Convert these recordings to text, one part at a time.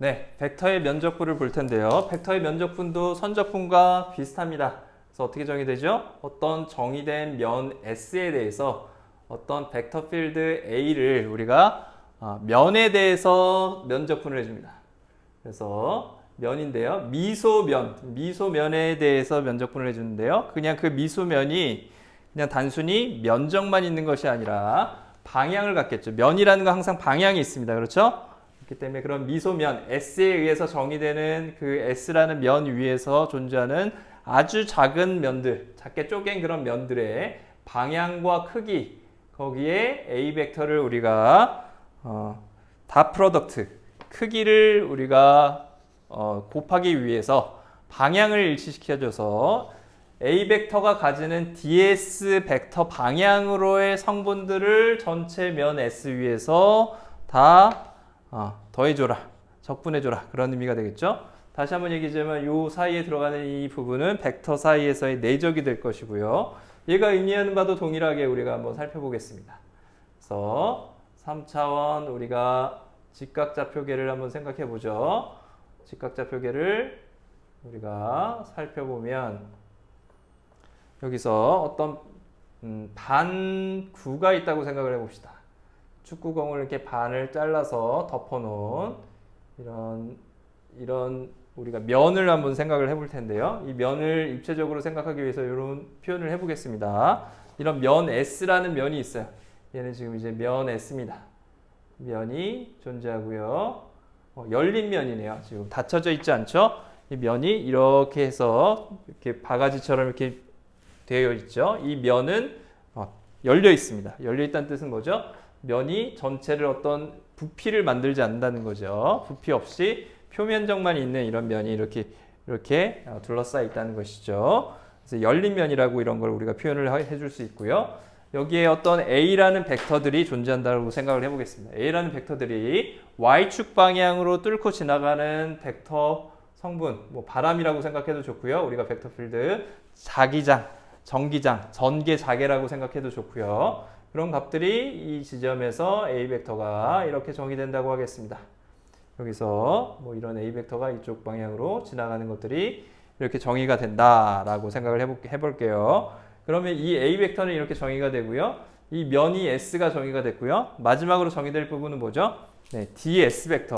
네, 벡터의 면적분을 볼 텐데요. 벡터의 면적분도 선적분과 비슷합니다. 그래서 어떻게 정의되죠? 어떤 정의된 면 S에 대해서 어떤 벡터 필드 A를 우리가 아, 면에 대해서 면적분을 해줍니다. 그래서 면인데요. 미소면, 미소면에 대해서 면적분을 해주는데요. 그냥 그 미소면이 그냥 단순히 면적만 있는 것이 아니라 방향을 갖겠죠. 면이라는 건 항상 방향이 있습니다. 그렇죠? 그렇기 때문에 그런 미소면 S에 의해서 정의되는 그 S라는 면 위에서 존재하는 아주 작은 면들, 작게 쪼갠 그런 면들의 방향과 크기 거기에 A 벡터를 우리가 어, 다 프로덕트 크기를 우리가 어, 곱하기 위해서 방향을 일치시켜줘서 A 벡터가 가지는 ds 벡터 방향으로의 성분들을 전체 면 S 위에서 다 어, 더해줘라, 적분해줘라 그런 의미가 되겠죠. 다시 한번 얘기하자면 이 사이에 들어가는 이 부분은 벡터 사이에서의 내적이 될 것이고요. 얘가 의미하는 바도 동일하게 우리가 한번 살펴보겠습니다. 그래서 3차원 우리가 직각좌표계를 한번 생각해 보죠. 직각좌표계를 우리가 살펴보면 여기서 어떤 음, 반구가 있다고 생각을 해봅시다. 축구공을 이렇게 반을 잘라서 덮어놓은 이런 이런 우리가 면을 한번 생각을 해볼 텐데요. 이 면을 입체적으로 생각하기 위해서 이런 표현을 해보겠습니다. 이런 면 S라는 면이 있어요. 얘는 지금 이제 면 S입니다. 면이 존재하고요. 어, 열린 면이네요. 지금 닫혀져 있지 않죠? 이 면이 이렇게 해서 이렇게 바가지처럼 이렇게 되어 있죠. 이 면은 어, 열려 있습니다. 열려 있다는 뜻은 뭐죠? 면이 전체를 어떤 부피를 만들지 않는다는 거죠. 부피 없이 표면적만 있는 이런 면이 이렇게 이렇게 어, 둘러싸여 있다는 것이죠. 그래서 열린 면이라고 이런 걸 우리가 표현을 해줄 수 있고요. 여기에 어떤 A라는 벡터들이 존재한다고 생각을 해보겠습니다. A라는 벡터들이 Y축 방향으로 뚫고 지나가는 벡터 성분, 뭐 바람이라고 생각해도 좋고요. 우리가 벡터 필드 자기장, 전기장, 전개 자개라고 생각해도 좋고요. 그런 값들이 이 지점에서 A 벡터가 이렇게 정의된다고 하겠습니다. 여기서 뭐 이런 A 벡터가 이쪽 방향으로 지나가는 것들이 이렇게 정의가 된다라고 생각을 해볼, 해볼게요. 그러면 이 A 벡터는 이렇게 정의가 되고요. 이 면이 S가 정의가 됐고요. 마지막으로 정의될 부분은 뭐죠? 네, DS 벡터.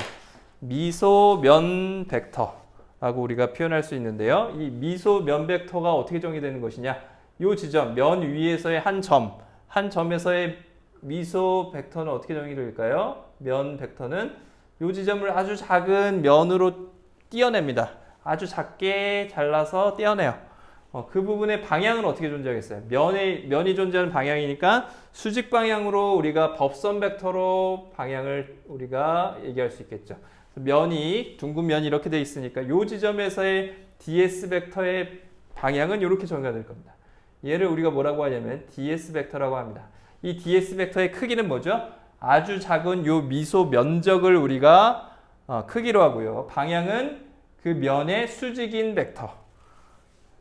미소면 벡터라고 우리가 표현할 수 있는데요. 이 미소면 벡터가 어떻게 정의되는 것이냐? 이 지점, 면 위에서의 한 점, 한 점에서의 미소 벡터는 어떻게 정의될까요? 면 벡터는 이 지점을 아주 작은 면으로 띄어냅니다. 아주 작게 잘라서 떼어내요. 어, 그 부분의 방향은 어떻게 존재하겠어요? 면의, 면이 존재하는 방향이니까 수직 방향으로 우리가 법선 벡터로 방향을 우리가 얘기할 수 있겠죠. 면이 둥근 면이 이렇게 돼 있으니까 이 지점에서의 ds 벡터의 방향은 이렇게 정의가 될 겁니다. 얘를 우리가 뭐라고 하냐면 ds 벡터라고 합니다. 이 ds 벡터의 크기는 뭐죠? 아주 작은 요 미소 면적을 우리가 어, 크기로 하고요. 방향은 그 면의 수직인 벡터.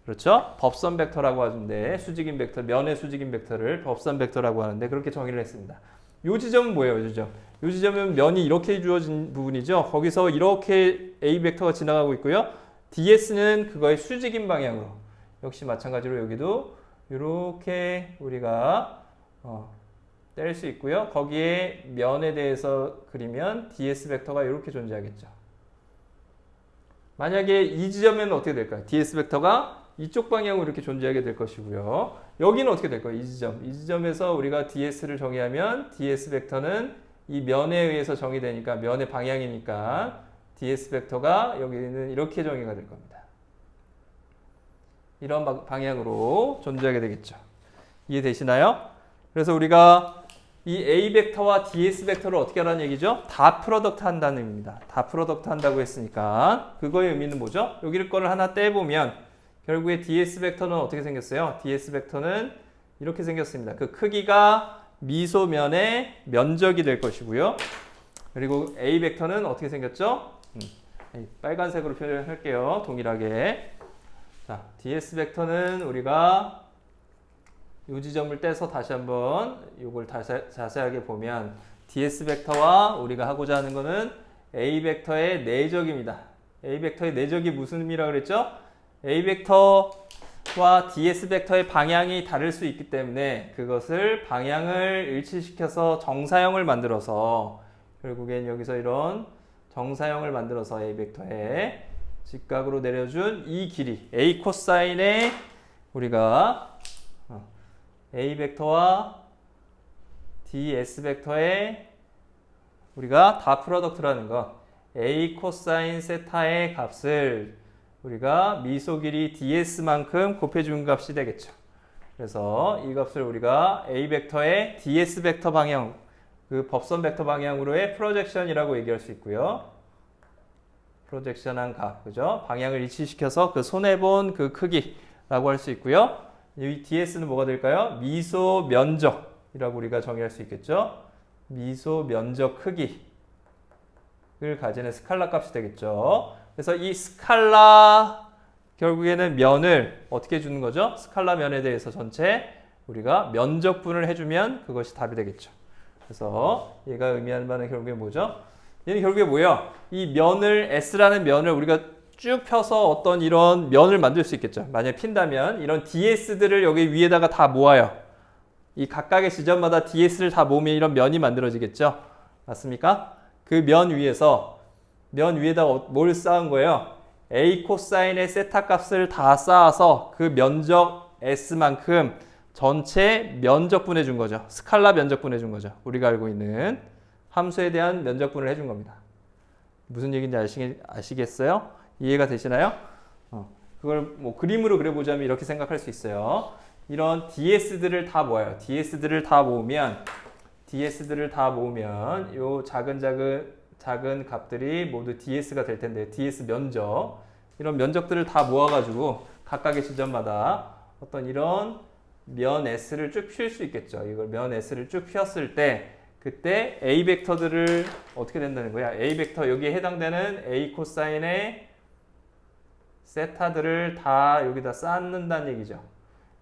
그렇죠? 법선 벡터라고 하는데 수직인 벡터, 면의 수직인 벡터를 법선 벡터라고 하는데 그렇게 정의를 했습니다. 요 지점은 뭐예요? 요 지점. 요 지점은 면이 이렇게 주어진 부분이죠. 거기서 이렇게 A 벡터가 지나가고 있고요. DS는 그거의 수직인 방향으로. 역시 마찬가지로 여기도 이렇게 우리가 어, 뗄 수 있고요. 거기에 면에 대해서 그리면 DS 벡터가 이렇게 존재하겠죠. 만약에 이 지점에는 어떻게 될까요? DS 벡터가 이쪽 방향으로 이렇게 존재하게 될 것이고요. 여기는 어떻게 될까요? 이 지점. 이 지점에서 우리가 DS를 정의하면 DS 벡터는 이 면에 의해서 정의되니까 면의 방향이니까 DS 벡터가 여기는 이렇게 정의가 될 겁니다. 이런 방향으로 존재하게 되겠죠. 이해되시나요? 그래서 우리가 이 A 벡터와 DS 벡터를 어떻게 하라는 얘기죠? 다 프로덕트 한다는 의미입니다. 다 프로덕트 한다고 했으니까 그거의 의미는 뭐죠? 여기를 거를 하나 떼보면 결국에 ds 벡터는 어떻게 생겼어요? ds 벡터는 이렇게 생겼습니다. 그 크기가 미소면의 면적이 될 것이고요. 그리고 a 벡터는 어떻게 생겼죠? 음, 빨간색으로 표현할게요. 동일하게. 자, ds 벡터는 우리가 이 지점을 떼서 다시 한번 이걸 다시 자세하게 보면 ds 벡터와 우리가 하고자 하는 거는 A 벡터의 내적입니다. A 벡터의 내적이 무슨 의미라 그랬죠? A 벡터와 DS 벡터의 방향이 다를 수 있기 때문에 그것을 방향을 일치시켜서 정사형을 만들어서 결국엔 여기서 이런 정사형을 만들어서 A 벡터에 직각으로 내려준 이 길이 A 코사인의 우리가 어, A 벡터와 ds 벡터의 우리가 다 프로덕트라는 것 a 코사인 세타의 값을 우리가 미소 길이 ds만큼 곱해준 값이 되겠죠. 그래서 이 값을 우리가 a 벡터의 ds 벡터 방향 그 법선 벡터 방향으로의 프로젝션이라고 얘기할 수 있고요. 프로젝션한 값, 그죠? 방향을 일치시켜서 그 손해본 그 크기라고 할 수 있고요. 이 ds는 뭐가 될까요? 미소 면적이라고 우리가 정의할 수 있겠죠. 미소 면적 크기를 가지는 스칼라 값이 되겠죠. 그래서 이 스칼라 결국에는 면을 어떻게 주는 거죠? 스칼라 면에 대해서 전체 우리가 면적분을 해주면 그것이 답이 되겠죠. 그래서 얘가 의미하는 바는 결국에 뭐죠? 얘는 결국에 뭐예요? 이 면을 S라는 면을 우리가 쭉 펴서 어떤 이런 면을 만들 수 있겠죠. 만약에 핀다면 이런 DS들을 여기 위에다가 다 모아요. 이 각각의 지점마다 DS를 다 모으면 이런 면이 만들어지겠죠. 맞습니까? 그 면 위에서 면 위에다가 뭘 쌓은 거예요? A 코사인의 세타 값을 다 쌓아서 그 면적 S만큼 전체 면적 분해 준 거죠. 스칼라 면적 분해 준 거죠. 우리가 알고 있는 함수에 대한 면적분을 해준 겁니다. 무슨 얘기인지 아시겠, 아시겠어요? 이해가 되시나요? 어, 그걸 뭐 그림으로 그려보자면 이렇게 생각할 수 있어요. 이런 DS들을 다 모아요. DS들을 다 모으면 DS들을 다 모으면 요 작은 작은 작은 값들이 모두 DS가 될 텐데 DS 면적 이런 면적들을 다 모아가지고 각각의 지점마다 어떤 이런 면 S를 쭉 펼 수 있겠죠. 이걸 면 S를 쭉 폈을 때 그때 A 벡터들을 어떻게 된다는 거야? A 벡터 여기에 해당되는 A 코사인의 세타들을 다 여기다 쌓는다는 얘기죠.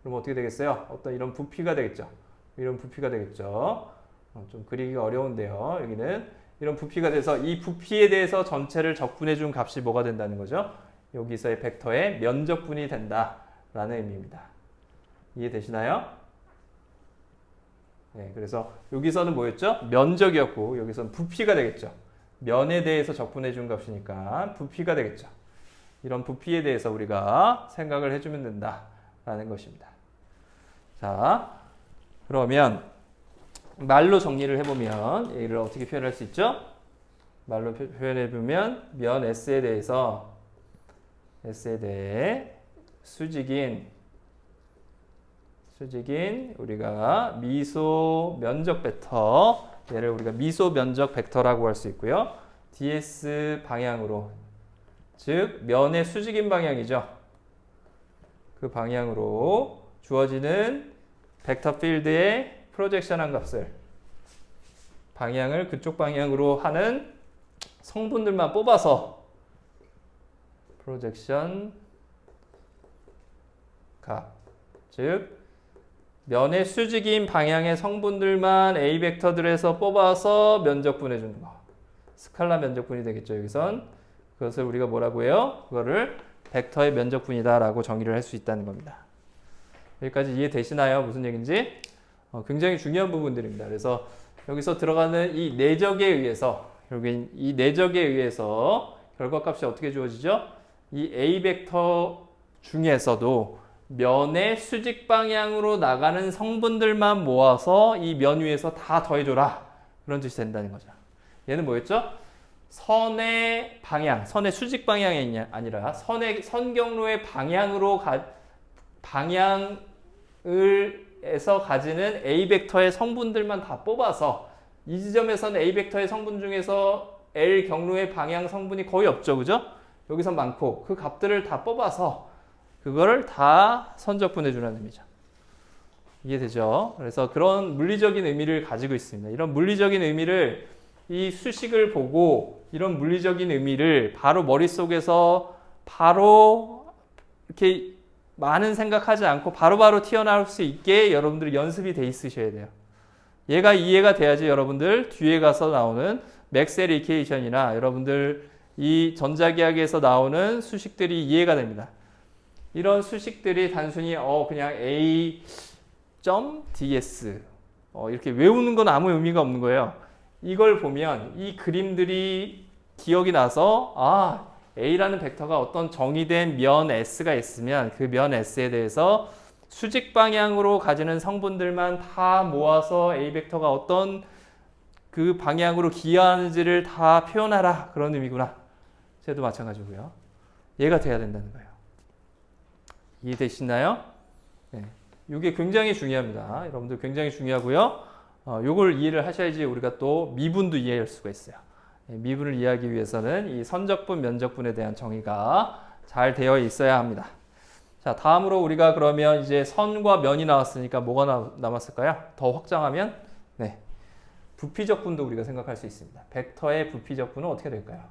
그럼 어떻게 되겠어요? 어떤 이런 부피가 되겠죠. 이런 부피가 되겠죠. 어, 좀 그리기가 어려운데요. 여기는 이런 부피가 돼서 이 부피에 대해서 전체를 적분해 준 값이 뭐가 된다는 거죠? 여기서의 벡터의 면적분이 된다라는 의미입니다. 이해되시나요? 네, 그래서 여기서는 뭐였죠? 면적이었고 여기서는 부피가 되겠죠. 면에 대해서 적분해 준 값이니까 부피가 되겠죠. 이런 부피에 대해서 우리가 생각을 해주면 된다라는 것입니다. 자, 그러면 말로 정리를 해보면 얘를 어떻게 표현할 수 있죠? 말로 표현해보면 면 S에 대해서 S에 대해 수직인 수직인 우리가 미소 면적 벡터 얘를 우리가 미소 면적 벡터라고 할 수 있고요. ds 방향으로 즉 면의 수직인 방향이죠. 그 방향으로 주어지는 벡터 필드의 프로젝션한 값을 방향을 그쪽 방향으로 하는 성분들만 뽑아서 프로젝션 값, 즉 면의 수직인 방향의 성분들만 A 벡터들에서 뽑아서 면적분해 주는 거. 스칼라 면적분이 되겠죠, 여기선. 그것을 우리가 뭐라고 해요? 그거를 벡터의 면적분이다라고 정의를 할 수 있다는 겁니다. 여기까지 이해되시나요? 무슨 얘기인지? 어, 굉장히 중요한 부분들입니다. 그래서 여기서 들어가는 이 내적에 의해서 결국엔 이 내적에 의해서 결과값이 어떻게 주어지죠? 이 A 벡터 중에서도 면의 수직 방향으로 나가는 성분들만 모아서 이 면 위에서 다 더해줘라. 그런 뜻이 된다는 거죠. 얘는 뭐였죠? 선의 방향, 선의 수직 방향이 아니라 선의 선 경로의 방향으로 가, 방향을 에서 가지는 A 벡터의 성분들만 다 뽑아서 이 지점에서는 A 벡터의 성분 중에서 L 경로의 방향 성분이 거의 없죠. 그죠? 여기서 많고 그 값들을 다 뽑아서 그거를 다 선적분해 주라는 의미죠. 이해되죠? 그래서 그런 물리적인 의미를 가지고 있습니다. 이런 물리적인 의미를 이 수식을 보고 이런 물리적인 의미를 바로 머릿속에서 바로 이렇게 많은 생각하지 않고 바로바로 튀어나올 수 있게 여러분들이 연습이 돼 있으셔야 돼요. 얘가 이해가 돼야지 여러분들 뒤에 가서 나오는 맥셀 이케이션이나 여러분들 이 전자기하학에서 나오는 수식들이 이해가 됩니다. 이런 수식들이 단순히 어 그냥 a ds 어, 이렇게 외우는 건 아무 의미가 없는 거예요. 이걸 보면 이 그림들이 기억이 나서 아 a라는 벡터가 어떤 정의된 면 s가 있으면 그 면 s에 대해서 수직 방향으로 가지는 성분들만 다 모아서 a 벡터가 어떤 그 방향으로 기하는지를 다 표현하라 그런 의미구나. 쟤도 마찬가지고요. 얘가 돼야 된다는 거예요. 이해되시나요? 네. 이게 굉장히 중요합니다. 여러분들 굉장히 중요하고요. 어, 요걸 이해를 하셔야지 우리가 또 미분도 이해할 수가 있어요. 네, 미분을 이해하기 위해서는 이 선적분, 면적분에 대한 정의가 잘 되어 있어야 합니다. 자, 다음으로 우리가 그러면 이제 선과 면이 나왔으니까 뭐가 나, 남았을까요? 더 확장하면 네. 부피적분도 우리가 생각할 수 있습니다. 벡터의 부피적분은 어떻게 될까요?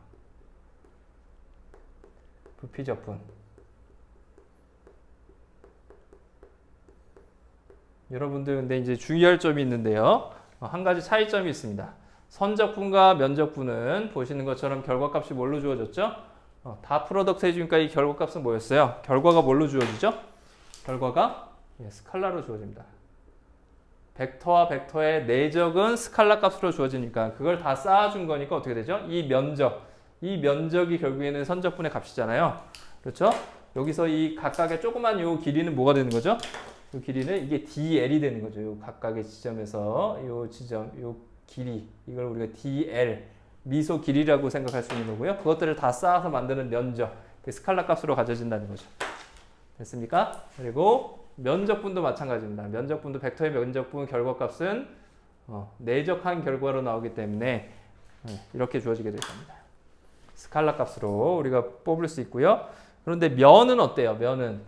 부피적분. 여러분들 근데 이제 주의할 점이 있는데요. 어, 한 가지 차이점이 있습니다. 선적분과 면적분은 보시는 것처럼 결과값이 뭘로 주어졌죠? 어, 다 프로덕트 해주니까 이 결과값은 뭐였어요? 결과가 뭘로 주어지죠? 결과가 예, 스칼라로 주어집니다. 벡터와 벡터의 내적은 스칼라 값으로 주어지니까 그걸 다 쌓아준 거니까 어떻게 되죠? 이 면적, 이 면적이 결국에는 선적분의 값이잖아요. 그렇죠? 여기서 이 각각의 조그만 요 길이는 뭐가 되는 거죠? 이 길이는 이게 DL이 되는 거죠. 요 각각의 지점에서 요 지점, 요 길이 이걸 우리가 DL 미소 길이라고 생각할 수 있는 거고요. 그것들을 다 쌓아서 만드는 면적, 그 스칼라 값으로 가져진다는 거죠. 됐습니까? 그리고 면적분도 마찬가지입니다. 면적분도 벡터의 면적분 결과값은 어, 내적한 결과로 나오기 때문에 네, 이렇게 주어지게 될 겁니다. 스칼라 값으로 우리가 뽑을 수 있고요. 그런데 면은 어때요? 면은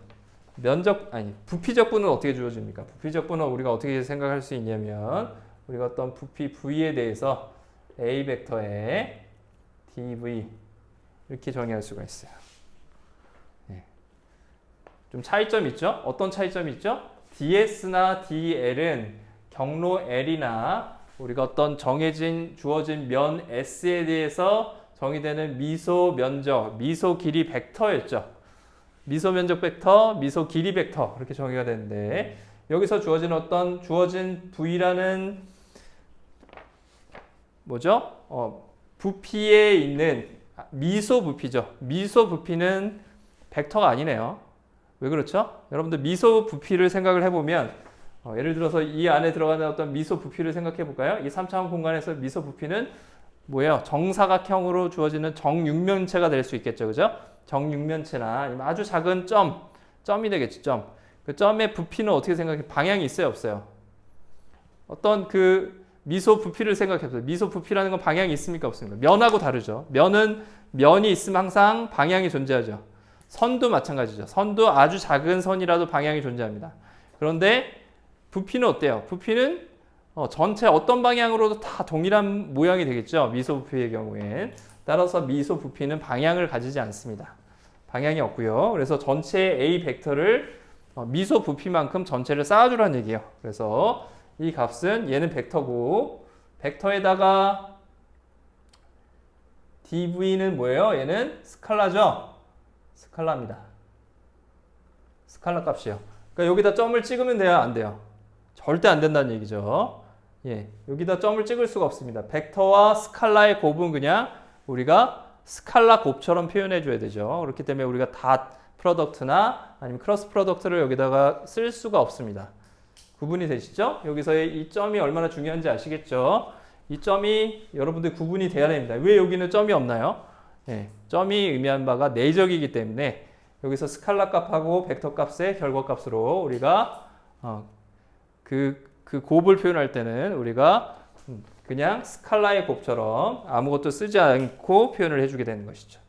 면적 아니 부피적분은 어떻게 주어집니까? 부피적분은 우리가 어떻게 생각할 수 있냐면 우리가 어떤 부피 v에 대해서 a 벡터의 dv 이렇게 정의할 수가 있어요. 네. 좀 차이점 있죠? 어떤 차이점이 있죠? ds나 dl은 경로 l이나 우리가 어떤 정해진 주어진 면 s에 대해서 정의되는 미소 면적, 미소 길이 벡터였죠. 미소 면적 벡터, 미소 길이 벡터 이렇게 정의가 되는데 여기서 주어진 어떤 주어진 v라는 뭐죠? 어, 부피에 있는 미소 부피죠. 미소 부피는 벡터가 아니네요. 왜 그렇죠? 여러분들 미소 부피를 생각을 해보면 어, 예를 들어서 이 안에 들어가는 어떤 미소 부피를 생각해 볼까요? 이 3차원 공간에서 미소 부피는 뭐예요? 정사각형으로 주어지는 정육면체가 될 수 있겠죠. 그죠? 정육면체나 아주 작은 점, 점이 되겠죠. 점. 그 점의 부피는 어떻게 생각해? 방향이 있어요, 없어요? 어떤 그 미소 부피를 생각해보세요. 미소 부피라는 건 방향이 있습니까? 없습니까? 면하고 다르죠. 면은 면이 있으면 항상 방향이 존재하죠. 선도 마찬가지죠. 선도 아주 작은 선이라도 방향이 존재합니다. 그런데 부피는 어때요? 부피는 어, 전체 어떤 방향으로도 다 동일한 모양이 되겠죠. 미소 부피의 경우엔. 따라서 미소 부피는 방향을 가지지 않습니다. 방향이 없고요. 그래서 전체 A 벡터를 어, 미소 부피만큼 전체를 쌓아주라는 얘기예요. 그래서 이 값은 얘는 벡터고 벡터에다가 dv는 뭐예요? 얘는 스칼라죠? 스칼라입니다. 스칼라 값이요. 그러니까 여기다 점을 찍으면 돼요? 안 돼요? 절대 안 된다는 얘기죠. 예, 여기다 점을 찍을 수가 없습니다. 벡터와 스칼라의 곱은 그냥 우리가 스칼라 곱처럼 표현해 줘야 되죠. 그렇기 때문에 우리가 닷 프로덕트나 아니면 크로스 프로덕트를 여기다가 쓸 수가 없습니다. 구분이 되시죠? 여기서의 이 점이 얼마나 중요한지 아시겠죠? 이 점이 여러분들 구분이 돼야 됩니다. 왜 여기는 점이 없나요? 예, 점이 의미한 바가 내적이기 때문에 여기서 스칼라 값하고 벡터 값의 결과 값으로 우리가 어, 그, 그 곱을 표현할 때는 우리가 그냥 스칼라의 곱처럼 아무것도 쓰지 않고 표현을 해주게 되는 것이죠.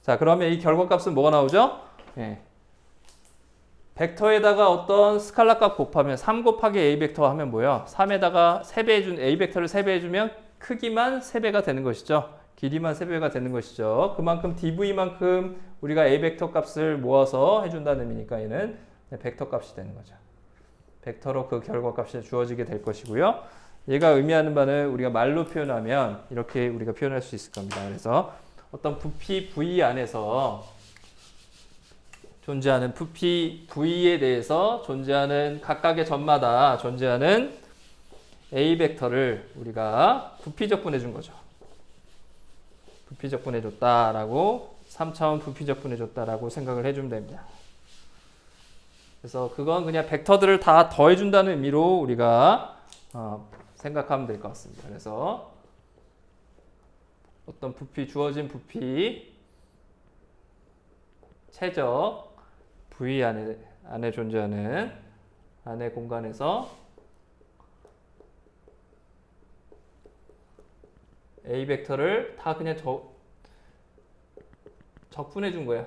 자, 그러면 이 결과 값은 뭐가 나오죠? 예. 벡터에다가 어떤 스칼라 값 곱하면 3 곱하기 a 벡터 하면 뭐예요? 3에다가 3배 해준 a 벡터를 3배 해주면 크기만 3배가 되는 것이죠. 길이만 3배가 되는 것이죠. 그만큼 dv만큼 우리가 a 벡터 값을 모아서 해준다는 의미니까 얘는 벡터 값이 되는 거죠. 벡터로 그 결과 값이 주어지게 될 것이고요. 얘가 의미하는 바는 우리가 말로 표현하면 이렇게 우리가 표현할 수 있을 겁니다. 그래서 어떤 부피 V 안에서 존재하는 부피 V에 대해서 존재하는 각각의 점마다 존재하는 A 벡터를 우리가 부피적 분해준 거죠. 부피적 분해줬다라고 3차원 부피적 분해줬다라고 생각을 해주면 됩니다. 그래서 그건 그냥 벡터들을 다 더해준다는 의미로 우리가 어, 생각하면 될 것 같습니다. 그래서 어떤 부피 주어진 부피 최적 V 안에 안에 존재하는 안의 공간에서 A 벡터를 다 그냥 저 적분해 준 거예요.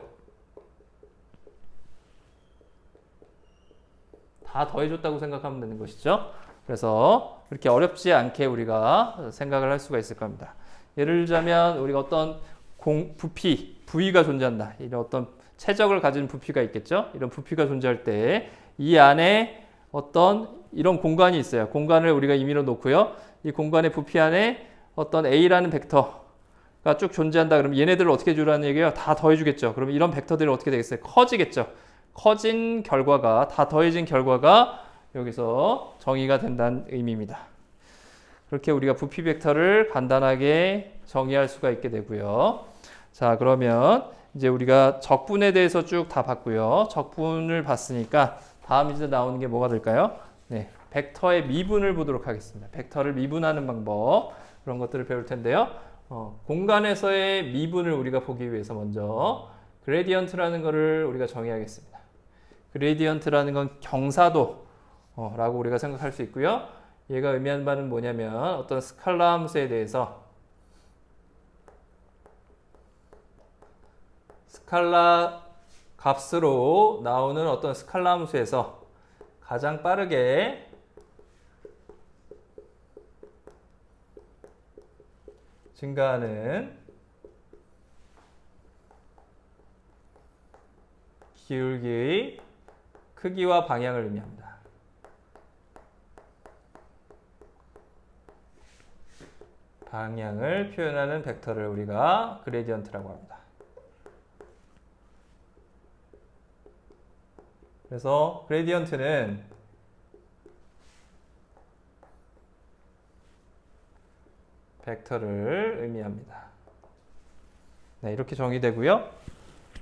다 더해줬다고 생각하면 되는 것이죠. 그래서 그렇게 어렵지 않게 우리가 생각을 할 수가 있을 겁니다. 예를 들자면 우리가 어떤 공, 부피, 부위가 존재한다. 이런 어떤 최적을 가진 부피가 있겠죠. 이런 부피가 존재할 때 이 안에 어떤 이런 공간이 있어요. 공간을 우리가 임의로 놓고요. 이 공간의 부피 안에 어떤 A라는 벡터가 쭉 존재한다. 그럼 얘네들을 어떻게 주라는 얘기예요? 다 더해주겠죠. 그럼 이런 벡터들이 어떻게 되겠어요? 커지겠죠. 커진 결과가 다 더해진 결과가 여기서 정의가 된다는 의미입니다. 그렇게 우리가 부피 벡터를 간단하게 정의할 수가 있게 되고요. 자, 그러면 이제 우리가 적분에 대해서 쭉 다 봤고요. 적분을 봤으니까 다음 이제 나오는 게 뭐가 될까요? 네, 벡터의 미분을 보도록 하겠습니다. 벡터를 미분하는 방법 그런 것들을 배울 텐데요. 어, 공간에서의 미분을 우리가 보기 위해서 먼저 그레디언트라는 것을 우리가 정의하겠습니다. 그레디언트라는 건 경사도 라고 우리가 생각할 수 있고요. 얘가 의미하는 바는 뭐냐면 어떤 스칼라 함수에 대해서 스칼라 값으로 나오는 어떤 스칼라 함수에서 가장 빠르게 증가하는 기울기의 크기와 방향을 의미합니다. 방향을 표현하는 벡터를 우리가 그레디언트라고 합니다. 그래서 그레디언트는 벡터를 의미합니다. 네, 이렇게 정의되고요.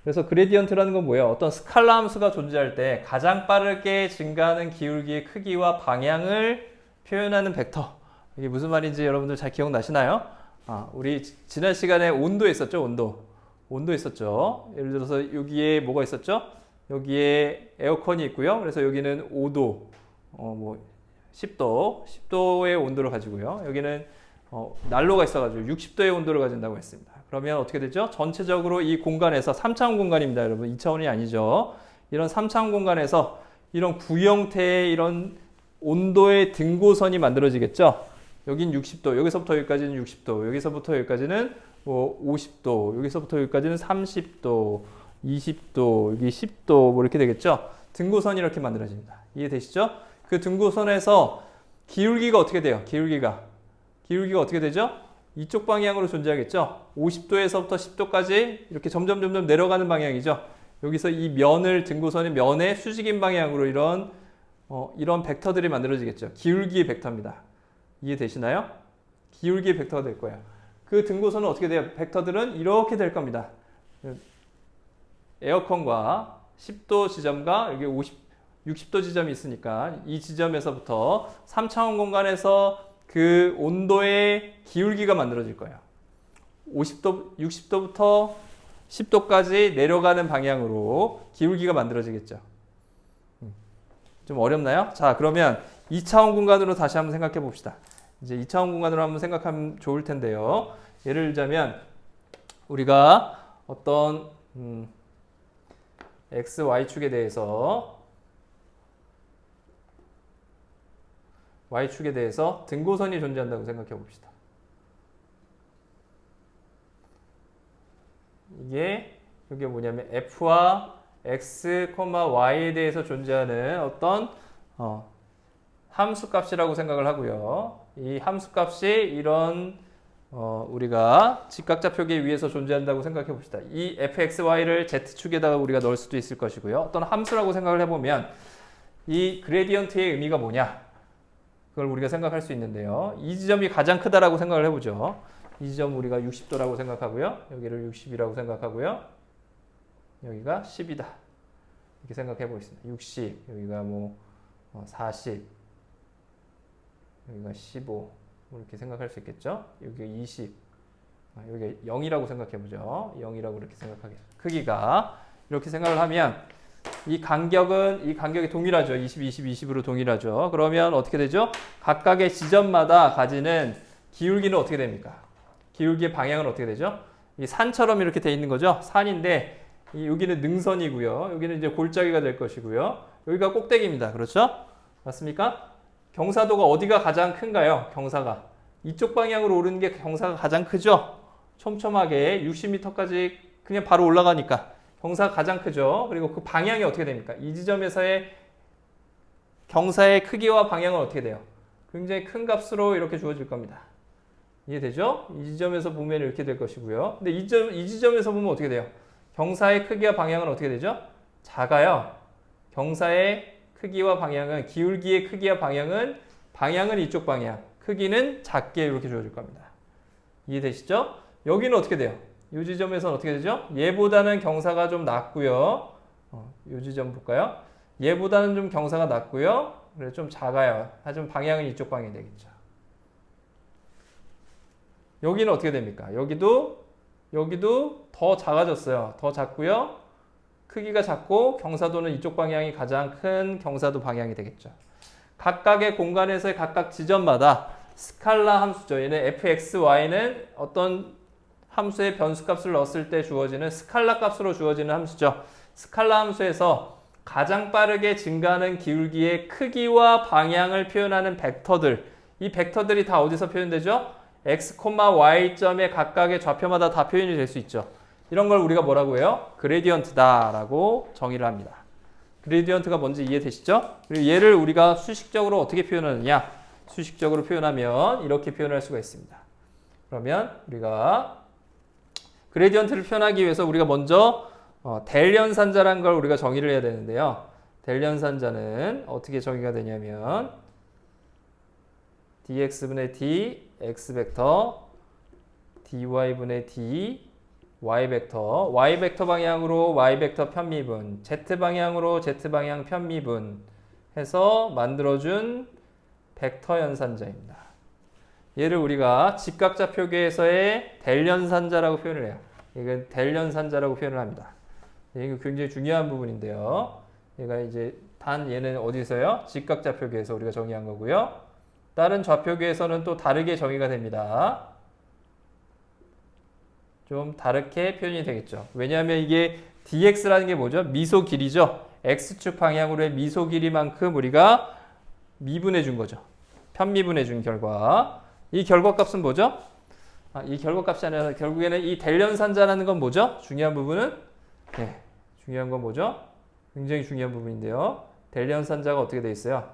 그래서 그레디언트라는 건 뭐예요? 어떤 스칼라 함수가 존재할 때 가장 빠르게 증가하는 기울기의 크기와 방향을 표현하는 벡터. 이게 무슨 말인지 여러분들 잘 기억나시나요? 아, 우리 지- 지난 시간에 온도 있었죠, 온도. 온도 있었죠. 예를 들어서 여기에 뭐가 있었죠? 여기에 에어컨이 있고요. 그래서 여기는 5도, 어, 뭐 10도, 10도의 온도를 가지고요. 여기는 어, 난로가 있어가지고 60도의 온도를 가진다고 했습니다. 그러면 어떻게 되죠? 전체적으로 이 공간에서 3차원 공간입니다, 여러분. 2차원이 아니죠. 이런 3차원 공간에서 이런 구형태의 이런 온도의 등고선이 만들어지겠죠. 여긴 60도, 여기서부터 여기까지는 60도, 여기서부터 여기까지는 뭐 50도, 여기서부터 여기까지는 30도, 20도, 여기 10도 뭐 이렇게 되겠죠. 등고선이 이렇게 만들어집니다. 이해되시죠? 그 등고선에서 기울기가 어떻게 돼요? 기울기가 기울기가 어떻게 되죠? 이쪽 방향으로 존재하겠죠. 50도에서부터 10도까지 이렇게 점점 점점 내려가는 방향이죠. 여기서 이 면을 등고선의 면의 수직인 방향으로 이런 어, 이런 벡터들이 만들어지겠죠. 기울기의 벡터입니다. 이해되시나요? 기울기의 벡터가 될 거예요. 그 등고선은 어떻게 돼요? 벡터들은 이렇게 될 겁니다. 에어컨과 10도 지점과 여기 50, 60도 지점이 있으니까 이 지점에서부터 3차원 공간에서 그 온도의 기울기가 만들어질 거예요. 50도, 60도부터 10도까지 내려가는 방향으로 기울기가 만들어지겠죠. 음, 좀 어렵나요? 자, 그러면 2차원 공간으로 다시 한번 생각해 봅시다. 이제 2차원 공간으로 한번 생각하면 좋을 텐데요. 예를 들자면 우리가 어떤 음, x, y축에 대해서 y축에 대해서 등고선이 존재한다고 생각해 봅시다. 이게 이게 뭐냐면 f와 x, y에 대해서 존재하는 어떤 어, 함수 값이라고 생각을 하고요. 이 함수 값이 이런 어, 우리가 직각좌표계 위에서 존재한다고 생각해 봅시다. 이 fxy를 z축에다가 우리가 넣을 수도 있을 것이고요. 어떤 함수라고 생각을 해보면 이 그레디언트의 의미가 뭐냐? 그걸 우리가 생각할 수 있는데요. 이 지점이 가장 크다라고 생각을 해보죠. 이 지점 우리가 60도라고 생각하고요. 여기를 60이라고 생각하고요. 여기가 10이다. 이렇게 생각해 보겠습니다. 60, 여기가 뭐 어, 40, 여기가 15, 뭐 이렇게 생각할 수 있겠죠. 여기가 20, 아, 여기가 0이라고 생각해 보죠. 0이라고 이렇게 생각하겠습니다. 크기가 이렇게 생각을 하면 이 간격은 이 간격이 동일하죠. 20, 20, 20으로 동일하죠. 그러면 어떻게 되죠? 각각의 지점마다 가지는 기울기는 어떻게 됩니까? 기울기의 방향은 어떻게 되죠? 이 산처럼 이렇게 돼 있는 거죠. 산인데 이 여기는 능선이고요. 여기는 이제 골짜기가 될 것이고요. 여기가 꼭대기입니다. 그렇죠? 맞습니까? 경사도가 어디가 가장 큰가요? 경사가 이쪽 방향으로 오르는 게 경사가 가장 크죠. 촘촘하게 60m까지 그냥 바로 올라가니까 경사가 가장 크죠. 그리고 그 방향이 어떻게 됩니까? 이 지점에서의 경사의 크기와 방향은 어떻게 돼요? 굉장히 큰 값으로 이렇게 주어질 겁니다. 이해되죠? 이 지점에서 보면 이렇게 될 것이고요. 근데 이, 점, 이 지점에서 보면 어떻게 돼요? 경사의 크기와 방향은 어떻게 되죠? 작아요. 경사의 크기와 방향은 기울기의 크기와 방향은 방향은 이쪽 방향, 크기는 작게 이렇게 주어질 겁니다. 이해되시죠? 여기는 어떻게 돼요? 이 지점에서는 어떻게 되죠? 얘보다는 경사가 좀 낮고요. 어, 이 지점 볼까요? 얘보다는 좀 경사가 낮고요. 그래 좀 작아요. 하지만 방향은 이쪽 방향이 되겠죠. 여기는 어떻게 됩니까? 여기도 여기도 더 작아졌어요. 더 작고요. 크기가 작고 경사도는 이쪽 방향이 가장 큰 경사도 방향이 되겠죠. 각각의 공간에서의 각각 지점마다 스칼라 함수죠. 얘는 fx, y는 어떤 함수의 변수값을 넣었을 때 주어지는 스칼라 값으로 주어지는 함수죠. 스칼라 함수에서 가장 빠르게 증가하는 기울기의 크기와 방향을 표현하는 벡터들 이 벡터들이 다 어디서 표현되죠? x, y점의 각각의 좌표마다 다 표현이 될 수 있죠. 이런 걸 우리가 뭐라고 해요? 그레디언트다라고 정의를 합니다. 그레디언트가 뭔지 이해되시죠? 그리고 얘를 우리가 수식적으로 어떻게 표현하느냐? 수식적으로 표현하면 이렇게 표현할 수가 있습니다. 그러면 우리가 그레디언트를 표현하기 위해서 우리가 먼저 어, 델연산자란 걸 우리가 정의를 해야 되는데요. 델연산자는 어떻게 정의가 되냐면 dx분의 d x 벡터 dy분의 d y 벡터 y 벡터 방향으로 y 벡터 편미분 z 방향으로 z 방향 편미분 해서 만들어준 벡터 연산자입니다. 얘를 우리가 직각좌표계에서의 델연산자라고 표현을 해요. 이건 델연산자라고 표현을 합니다. 이게 굉장히 중요한 부분인데요. 얘가 이제 단 얘는 어디서요? 직각좌표계에서 우리가 정의한 거고요. 다른 좌표계에서는 또 다르게 정의가 됩니다. 좀 다르게 표현이 되겠죠. 왜냐하면 이게 dx라는 게 뭐죠? 미소 길이죠. x축 방향으로의 미소 길이만큼 우리가 미분해 준 거죠. 편미분해 준 결과. 이 결과값은 뭐죠? 아, 이 결과값이 아니라 결국에는 이 델연산자라는 건 뭐죠? 중요한 부분은 네, 중요한 건 뭐죠? 굉장히 중요한 부분인데요. 델연산자가 어떻게 돼 있어요?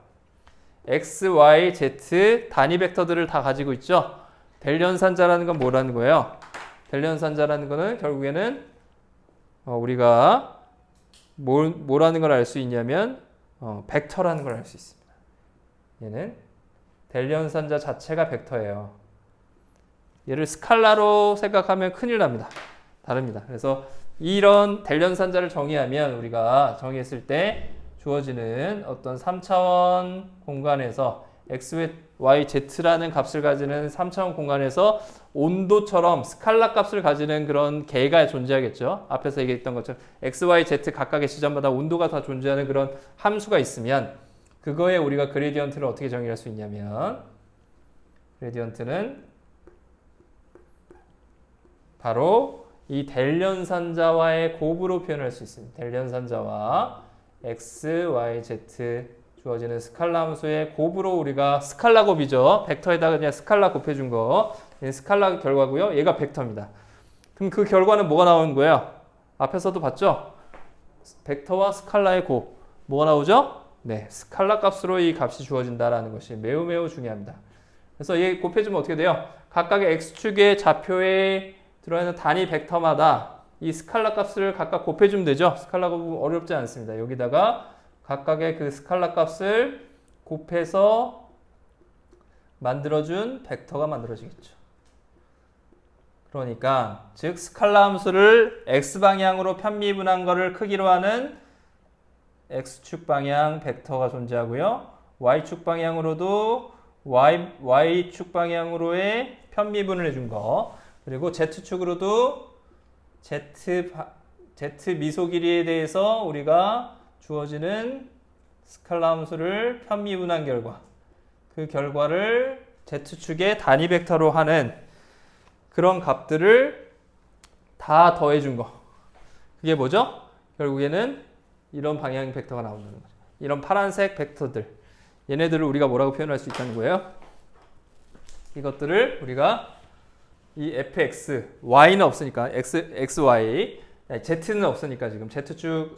x, y, z 단위 벡터들을 다 가지고 있죠. 델연산자라는 건 뭐라는 거예요? 델연산자라는 거는 결국에는 어, 우리가 뭘, 뭐라는 걸 알 수 있냐면 어, 벡터라는 걸 알 수 있습니다. 얘는 델연산자 자체가 벡터예요. 얘를 스칼라로 생각하면 큰일 납니다. 다릅니다. 그래서 이런 델연산자를 정의하면 우리가 정의했을 때 주어지는 어떤 3차원 공간에서 x, y, z라는 값을 가지는 3차원 공간에서 온도처럼 스칼라 값을 가지는 그런 개가 존재하겠죠. 앞에서 얘기했던 것처럼 x, y, z 각각의 지점마다 온도가 다 존재하는 그런 함수가 있으면 그거에 우리가 그레디언트를 어떻게 정의할 수 있냐면 그레디언트는 바로 이 델연산자와의 곱으로 표현할 수 있습니다. 델연산자와 x, y, z 주어지는 스칼라 함수의 곱으로 우리가 스칼라 곱이죠. 벡터에다가 그냥 스칼라 곱해준 거. 스칼라 결과고요. 얘가 벡터입니다. 그럼 그 결과는 뭐가 나오는 거예요? 앞에서도 봤죠? 벡터와 스칼라의 곱. 뭐가 나오죠? 네, 스칼라 값으로 이 값이 주어진다라는 것이 매우 매우 중요합니다. 그래서 얘 곱해주면 어떻게 돼요? 각각의 x축의 좌표에 들어있는 단위 벡터마다 이 스칼라 값을 각각 곱해주면 되죠. 스칼라 곱은 어렵지 않습니다. 여기다가 각각의 그 스칼라 값을 곱해서 만들어준 벡터가 만들어지겠죠. 그러니까 즉 스칼라 함수를 x 방향으로 편미분한 거를 크기로 하는 x축 방향 벡터가 존재하고요. y축 방향으로도 y y축 방향으로의 편미분을 해준 거. 그리고 z축으로도 z 바- z 미소 길이에 대해서 우리가 주어지는 스칼라 함수를 편미분한 결과. 그 결과를 z축의 단위 벡터로 하는 그런 값들을 다 더해준 거. 그게 뭐죠? 결국에는 이런 방향 벡터가 나온다는 거죠. 이런 파란색 벡터들. 얘네들을 우리가 뭐라고 표현할 수 있다는 거예요? 이것들을 우리가 이 fx, y는 없으니까 x, xy, 아니, z는 없으니까 지금 z축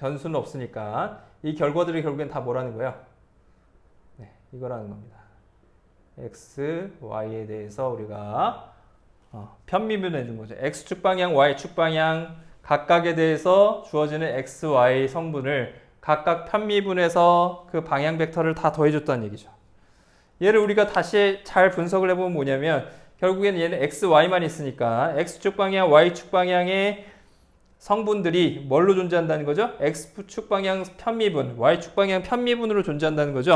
변수는 없으니까 이 결과들이 결국엔 다 뭐라는 거예요? 네, 이거라는 겁니다. x, y에 대해서 우리가 어, 편미분 해 준 거죠. x축 방향, y축 방향 각각에 대해서 주어지는 x, y 성분을 각각 편미분해서 그 방향 벡터를 다 더해줬다는 얘기죠. 얘를 우리가 다시 잘 분석을 해보면 뭐냐면 결국에는 얘는 x, y만 있으니까 x축 방향, y축 방향의 성분들이 뭘로 존재한다는 거죠? x축 방향 편미분, y축 방향 편미분으로 존재한다는 거죠.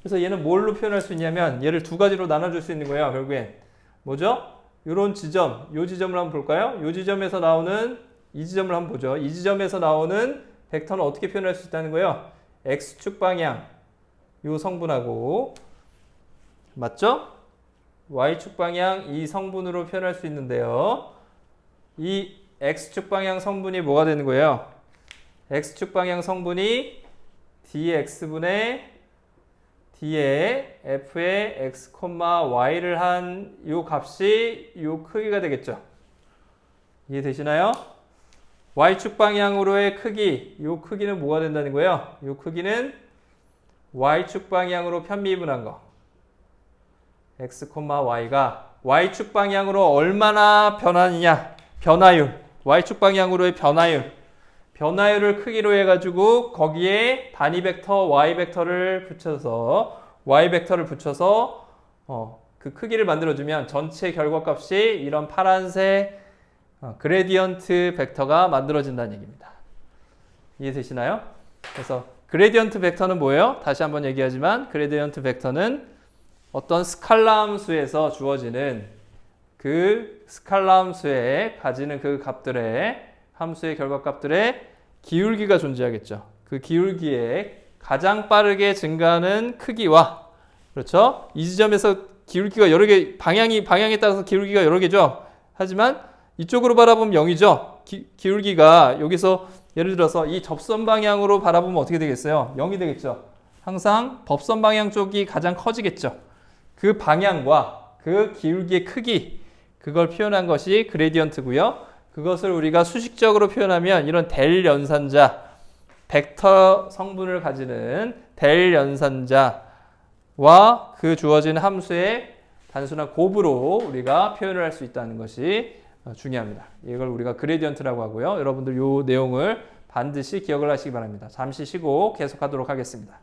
그래서 얘는 뭘로 표현할 수 있냐면 얘를 두 가지로 나눠줄 수 있는 거예요. 결국엔 뭐죠? 요런 지점, 요 지점을 한번 볼까요? 요 지점에서 나오는 이 지점을 한번 보죠. 이 지점에서 나오는 벡터는 어떻게 표현할 수 있다는 거예요? x축 방향 요 성분하고 맞죠? y축 방향 이 성분으로 표현할 수 있는데요. 이 x축 방향 성분이 뭐가 되는 거예요? x축 방향 성분이 dx분의 d에 f의 x, y를 한요 값이 요 크기가 되겠죠. 이해되시나요? y축 방향으로의 크기, 요 크기는 뭐가 된다는 거예요? 요 크기는 y축 방향으로 편미분한 거. x, y가 y축 방향으로 얼마나 변하느냐? 변화율. Y축 방향으로의 변화율. 변화율을 크기로 해가지고 거기에 단위 벡터 y 벡터를 붙여서 y 벡터를 붙여서 어, 그 크기를 만들어주면 전체 결과값이 이런 파란색 어, 그레디언트 벡터가 만들어진다는 얘기입니다. 이해되시나요? 그래서 그레디언트 벡터는 뭐예요? 다시 한번 얘기하지만 그레디언트 벡터는 어떤 스칼라 함수에서 주어지는 그 스칼라 함수에 가지는 그 값들의 함수의 결과값들의 기울기가 존재하겠죠. 그 기울기의 가장 빠르게 증가하는 크기와 그렇죠? 이 지점에서 기울기가 여러 개 방향이 방향에 따라서 기울기가 여러 개죠. 하지만 이쪽으로 바라보면 0이죠. 기, 기울기가 여기서 예를 들어서 이 접선 방향으로 바라보면 어떻게 되겠어요? 0이 되겠죠. 항상 법선 방향 쪽이 가장 커지겠죠. 그 방향과 그 기울기의 크기 그걸 표현한 것이 그레디언트고요. 그것을 우리가 수식적으로 표현하면 이런 델 연산자 벡터 성분을 가지는 델 연산자와 그 주어진 함수의 단순한 곱으로 우리가 표현을 할 수 있다는 것이 중요합니다. 이걸 우리가 그레디언트라고 하고요. 여러분들 이 내용을 반드시 기억을 하시기 바랍니다. 잠시 쉬고 계속하도록 하겠습니다.